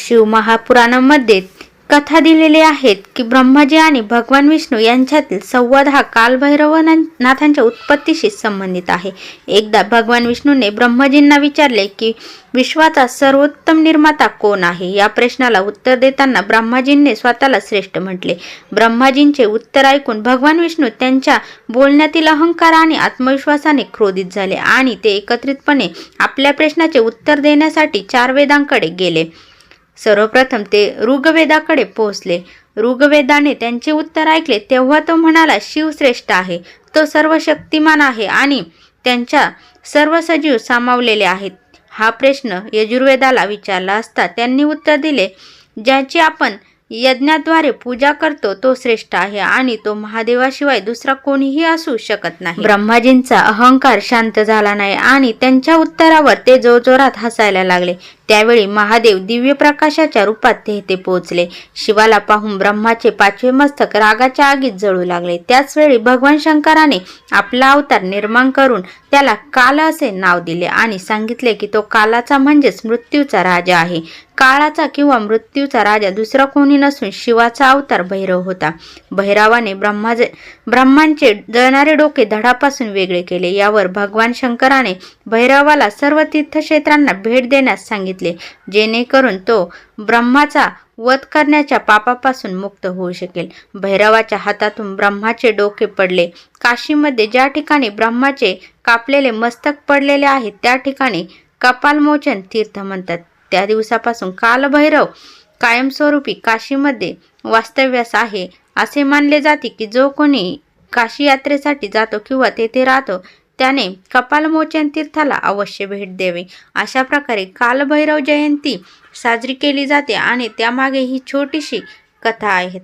शिवमहापुराणामध्ये कथा दिलेली आहेत की ब्रह्माजी आणि भगवान विष्णू यांच्यातील संवाद हा कालभैरवनाथांच्या उत्पत्तीशी संबंधित आहे. एकदा भगवान विष्णूने ब्रह्मजींना विचारले की विश्वाचा सर्वोत्तम निर्माता कोण आहे? या प्रश्नाला उत्तर देताना ब्रह्माजींनी स्वतःला श्रेष्ठ म्हटले. ब्रह्माजींचे उत्तर ऐकून भगवान विष्णू त्यांच्या बोलण्यातील अहंकार आणि आत्मविश्वासाने क्रोधित झाले आणि ते एकत्रितपणे आपल्या प्रश्नाचे उत्तर देण्यासाठी चार वेदांकडे गेले. सर्वप्रथम ते ऋग्वेदाकडे पोहोचले. ऋग्वेदाने त्यांचे उत्तर ऐकले तेव्हा तो म्हणाला शिव श्रेष्ठ आहे. तो सर्व शक्तिमान आहे आणि त्यांच्या सर्व सजीव सामावलेले आहेत. हा प्रश्न यजुर्वेदाला विचारला असता त्यांनी उत्तर दिले ज्याची आपण यज्ञाद्वारे पूजा करतो तो श्रेष्ठ आहे आणि तो महादेवाशिवाय दुसरा कोणीही असू शकत नाही. ब्रह्माजींचा अहंकार शांत झाला नाही आणि त्यांच्या उत्तरावर ते जोरजोरात हसायला लागले. त्यावेळी महादेव दिव्य प्रकाशाच्या रूपात तेथे पोहोचले. शिवाला पाहून ब्रह्माचे पाचवे मस्तक रागाच्या आगीत जळू लागले. त्याच वेळी भगवान शंकराने आपला अवतार निर्माण करून त्याला काल असे नाव दिले आणि सांगितले की तो कालाचा म्हणजेच मृत्यूचा राजा आहे. काळाचा किंवा मृत्यूचा राजा दुसरा कोणी नसून शिवाचा अवतार भैरव होता. भैरवाने ब्रह्माचे ब्रह्मांचे जळणारे डोके धडापासून वेगळे केले. यावर भगवान शंकराने भैरवाला सर्व तीर्थक्षेत्रांना भेट देण्यास सांगितले जेणेकरून तो ब्रह्माचा वध करण्याच्या पापापासून मुक्त होऊ शकेल. भैरवाच्या हातातून ब्रह्माचे डोके पडले. काशीमध्ये ज्या ठिकाणी ब्रह्माचे कापलेले मस्तक पडलेले आहे त्या ठिकाणी कपालमोचन तीर्थ म्हणतात. त्या दिवसापासून कालभैरव कायमस्वरूपी काशीमध्ये वास्तव्यास आहे असे मानले जाते की जो कोणी काशी यात्रेसाठी जातो किंवा तेथे राहतो त्याने कपालमोचन तीर्थाला अवश्य भेट द्यावी. अशा प्रकारे कालभैरव जयंती साजरी केली जाते आणि त्यामागे ही छोटीशी कथा आहे